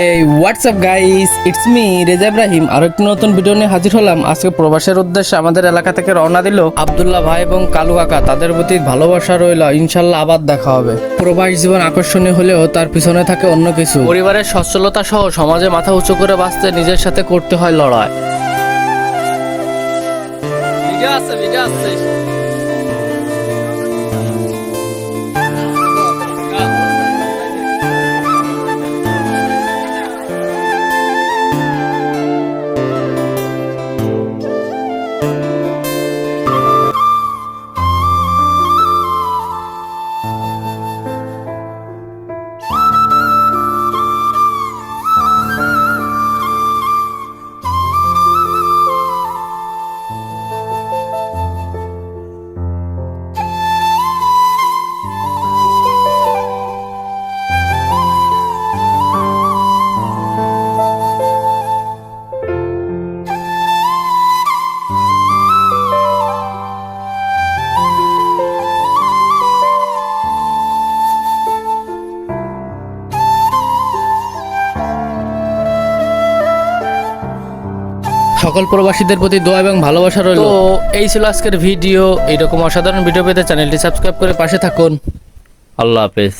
Hey what's up guys it's me Reza Ibrahim আর একটি নতুন video নিয়ে হাজির হলাম। আজকে প্রবাসের উদ্দেশ্যে আমাদের এলাকা থেকে রওনা দিল আবদুল্লাহ ভাই এবং কালু কাকা। তাদের প্রতি ভালোবাসা রইল। ইনশাল্লাহ আবার দেখা হবে। প্রবাস জীবন আকর্ষণীয় হলেও তার পিছনে থাকে অন্য কিছু। পরিবারের সচ্ছলতা সহ সমাজে মাথা উঁচু করে বাঁচতে নিজের সাথে করতে হয় লড়াই। সকল প্রবাসীদের প্রতি দোয়া এবং ভালোবাসা রইল। তো এই ছিল আজকের ভিডিও। এইরকম অসাধারণ ভিডিও পেতে চ্যানেলটি সাবস্ক্রাইব করে পাশে থাকুন। আল্লাহ হাফেজ।